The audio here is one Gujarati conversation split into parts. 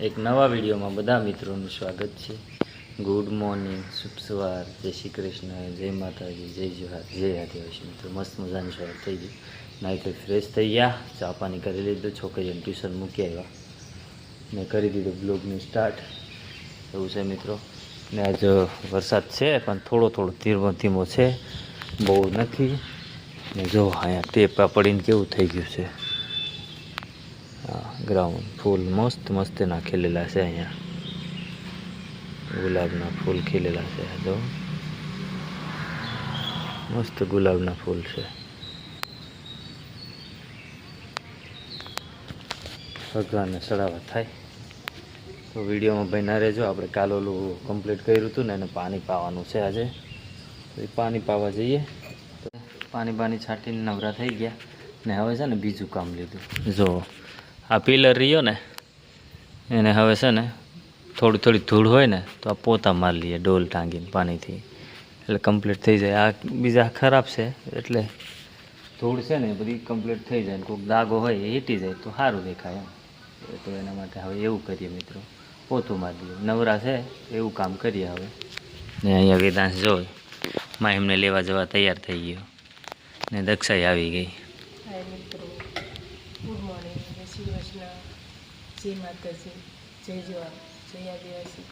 એક નવા વિડીયોમાં બધા મિત્રોનું સ્વાગત છે. ગુડ મોર્નિંગ શુભ સવાર, જય શ્રી કૃષ્ણ, જય માતાજી, જય જોહાર, જય આદિવાસી મિત્રો, મસ્ત મજાનું સવાર થઈ ગયું નાઈ ફ્રેશ થઈ ગયા, ચા પાણી કરી લીધું, છોકરીઓને ટ્યુશન મૂકી આવ્યા. મેં કરી દીધું બ્લોગનું સ્ટાર્ટ એવું છે મિત્રો. ને આજ વરસાદ છે, પણ થોડો થોડો ધીમો ધીમો છે. બહુ નથી. ને જો અહીંયા ટેપા પડીને કેવું થઈ ગયું છે. ગ્રાઉન્ડ ફૂલ, મસ્ત મસ્ત ના ખીલેલા છે અહીંયા. ગુલાબના ફૂલ ખીલેલા છે જો. મસ્ત ગુલાબના ફૂલ છે. ભગવાનને સડાવા થાય. તો વિડીયોમાં ભાઈ ના રહેજો. આપણે કાલ ઓલું કમ્પ્લીટ કર્યું હતું ને, એને પાણી પાવાનું છે આજે. તો એ પાણી પાવા જઈએ. પાણી પાણી છાંટીને નવરા થઈ ગયા. ને હવે છે ને બીજું કામ લીધું. જો આ પિલર રહ્યો ને, એને હવે છે ને થોડી થોડી ધૂળ હોય ને, તો આ પોતા મારી લઈએ ડોલ ટાંગીને પાણીથી. એટલે કમ્પ્લીટ થઈ જાય. આ બીજા ખરાબ છે, એટલે ધૂળ છે ને બધી કમ્પ્લીટ થઈ જાય કોઈક દાગો હોય એ હીટી જાય, તો સારું દેખાય એમ. તો એના માટે હવે એવું કરીએ મિત્રો. પોતું મારી દઈએ નવરા છે, એવું કામ કરીએ હવે. ને અહીંયા વેદાંશ જોઈ માં એમને લેવા જવા તૈયાર થઈ ગયો. ને દક્ષાઈ આવી ગઈ હાય મિત્રો ગુડ મોર્નિંગ જય શ્રી કૃષ્ણ જય માતાજી જય જવાન જય આદિવાસી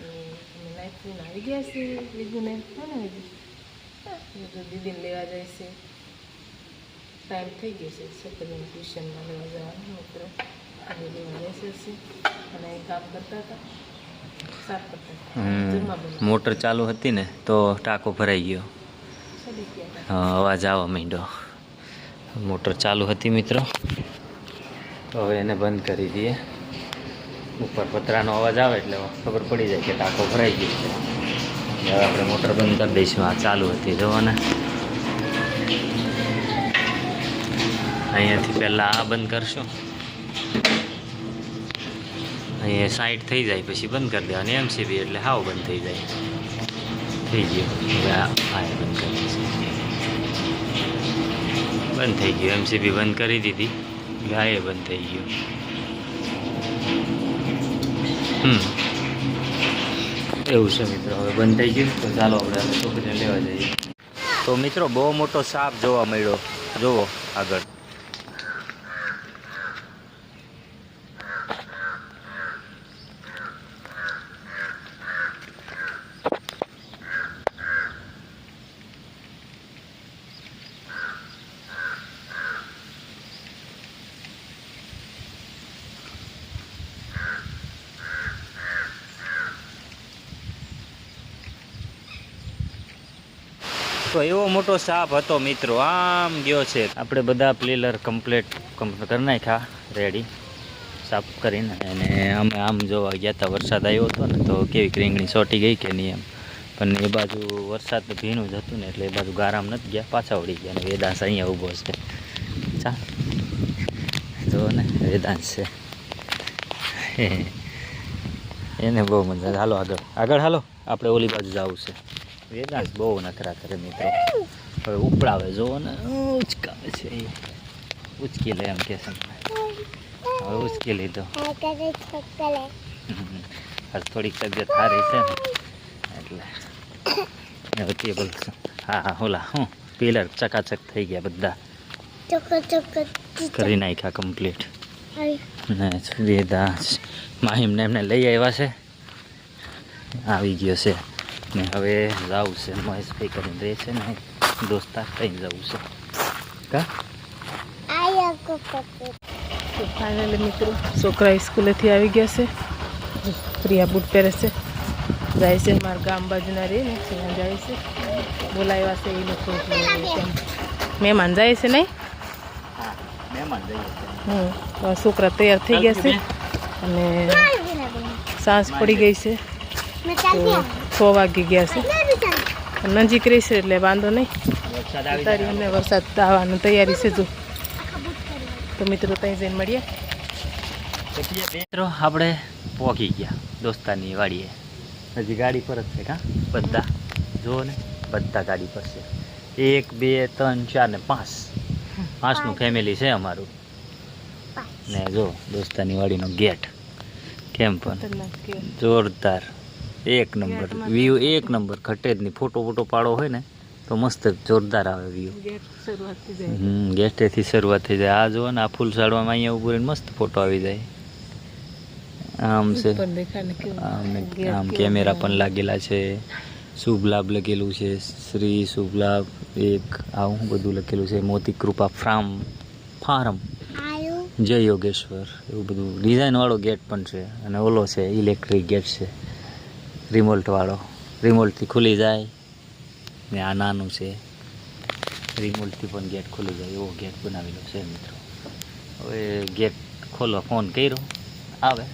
અમે નાઈટ આવી ગયા છે વિધુને હા ને વિધુ વિધુ દીદીને લેવા જાય છે ટાઈમ થઈ ગયો છે છોકરીને ટ્યુશનમાં લેવા જવાનું મિત્રો અને લેવા જશે છે અને કામ કરતા હતા. સાફ કરતા મોટર ચાલુ હતી ને તો ટાંકો ભરાઈ ગયો. અવાજ આવવા માંડ્યો. મોટર ચાલુ હતી મિત્રો. તો હવે એને બંધ કરી દઈએ. ઉપર પતરાનો અવાજ આવે એટલે ખબર પડી જાય કે ટાંકો ભરાઈ ગયો છે. હવે આપણે મોટર બંધ કરી દઈશું. આ ચાલુ હતી જોવાને અહીંયાથી પહેલાં આ બંધ કરશું. અહીંયા સાઈડ થઈ જાય, પછી બંધ કરી દેવાની. એમસીબી એટલે હાવ બંધ થઈ જાય. થઈ ગયું. હવે આ બંધ કરી બંધ થઈ ગયું. એમસીબી બંધ કરી દીધી. એ બંધ થઈ ગયું. હમ. એવું છે મિત્રો, હવે બંધ થઈ ગયું. તો ચાલો આપણે છોકરીને લેવા જઈએ. તો મિત્રો, બહુ મોટો સાપ જોવા મળ્યો. જુઓ આગળ. તો એવો મોટો સાપ હતો મિત્રો, આમ ગયો છે. આપણે બધા પ્લેલર કમ્પ્લીટ કરી નાખ્યા રેડી સાફ કરીને અને અમે આમ જોવા ગયા હતા વરસાદ આવ્યો હતો ને, તો કેવી રીંગણી ચોટી ગઈ કે નહીં એમ. પણ એ બાજુ વરસાદ ભીનું જ હતું ને, એટલે એ બાજુ ગારામ નથી ગયા, પાછા વળી ગયા અને વેદાંશ અહીંયા ઊભો છે. ચા જો ને, વેદાંશ છે. એને બહુ મજા હાલો આગળ. આગળ હાલો. આપણે ઓલી બાજુ જવું છે. વેદાંશ બહુ નખરા કરે મિત્રો હવે ઉપડાવે જોવો ને ઉચકાવે છે એ ઉચકી લે એમ કે છે હવે ઉચકી લીધો થોડીક તબિયત સારી છે ને એટલે હવે ટેબલ હા હા ઓલા હું પિલર ચકાચક થઈ ગયા બધા કરી નાખ્યા કમ્પ્લીટ ને વેદાંશ માહિમને એમને લઈ આવ્યા છે આવી ગયો છે ને હવે જવું છે મહેશભાઈ કરીને રહે છે ને દોસ્તાર કંઈ જવું છે. કા? તો ફાઇનલી મિત્રો છોકરા સ્કૂલેથી આવી ગયા છે. પ્રિયા બૂટ પહેરે છે. જાય છે મારા ગામ બાજુના રહે ને ત્યાં જાય છે. બોલાવ્યા છે એ લોકો. મહેમાન જાય છે નહીં? હા હમ તો છોકરા તૈયાર થઈ ગયા છે. અને સાંજ પડી ગઈ છે. તો છ વાગી ગયા છે. નજીક રહેશે એટલે વાંધો નહીં. અત્યારે જાય. અમે વરસાદ આવવાની તૈયારી છે જો. તો મિત્રો ત્યાં જઈને મળીએ. મિત્રો આપણે પહોંચી ગયા દોસ્તારની વાડીએ. હજી ગાડી પર જ છે કા? બધા. જુઓ ને બધા ગાડી પર છે. એક બે ત્રણ ચાર ને પાંચ. પાંચનું ફેમિલી છે અમારું. ને જો દોસ્તાની વાડીનો ગેટ કેમ પણ? જોરદાર. એક નંબર. વ્યૂ એક નંબર. ઘટે જ નહીં. ફોટો ફોટો પાડો હોય ને તો મસ્ત જોરદાર આવે વ્યૂ ગેટ શરૂઆત થઈ જાય. હમ ગેસ્ટેથી શરૂઆત થઈ જાય. આ જુઓ ને આ ફૂલ સાડવામાં અહીંયા ઉભું રહીને મસ્ત ફોટો આવી જાય. આમ છે. આમ કેમેરા પણ લાગેલા છે. શુભ લાભ લખેલું છે. શ્રી શુભ લાભ એક આવું બધું લખેલું છે. મોતી કૃપા ફાર્મ ફાર્મ. જય યોગેશ્વર. એવું બધું. ડિઝાઇનવાળો ગેટ પણ છે. અને ઓલો છે ઇલેક્ટ્રિક ગેટ છે. રિમોટ વાળો. રિમોટથી ખુલી જાય. ને આ નાનું છે. રિમોટથી પણ ગેટ ખુલી જાય. એવો ગેટ બનાવેલો છે મિત્રો. હવે ગેટ ખોલવા ફોન કર્યો. આવે.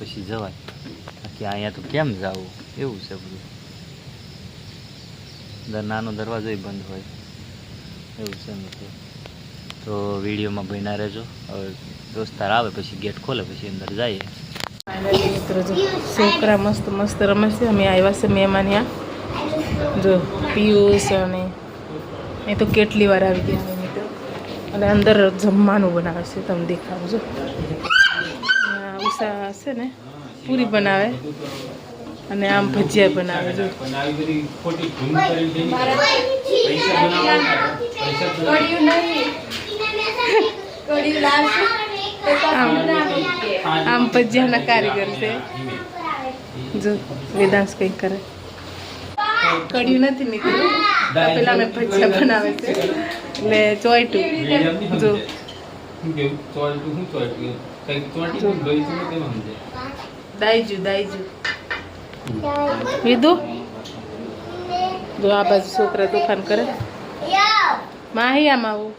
પછી જવાય. બાકી અહીંયા તો કેમ જવું? એવું છે બધું. નાનો દરવાજો બંધ હોય. એવું છે મિત્રો. તો વિડીયોમાં ભણ્યા રહેજો. હવે દોસ્તાર આવે, પછી ગેટ ખોલે, પછી અંદર જઈએ. મિત્રો જો છોકરા મસ્ત મસ્ત રમે છે. અમે આવ્યા છે મહેમાન ત્યાં જો પિયુષ અને અહીં તો કેટલી વાર આવી ગયા મિત્રો. અને અંદર જમવાનું બનાવે છે તમે દેખાડજો આ ઉષા છે ને પૂરી બનાવે. અને આમ ભજીયા બનાવે જો. પૈસા આમ આમ ભજીયાના કારીગર છે. જો વેદાંશ કંઈક કરે. કડ્યું નથી નીકળ્યું. પેલા અમે ભજીયા બનાવે છે. એટલે ચોઈટું જો. દાઈજુ દાઈજુ. વિધુ જો આ બાજુ છોકરા તોફાન કરે. માહી આમ આવું.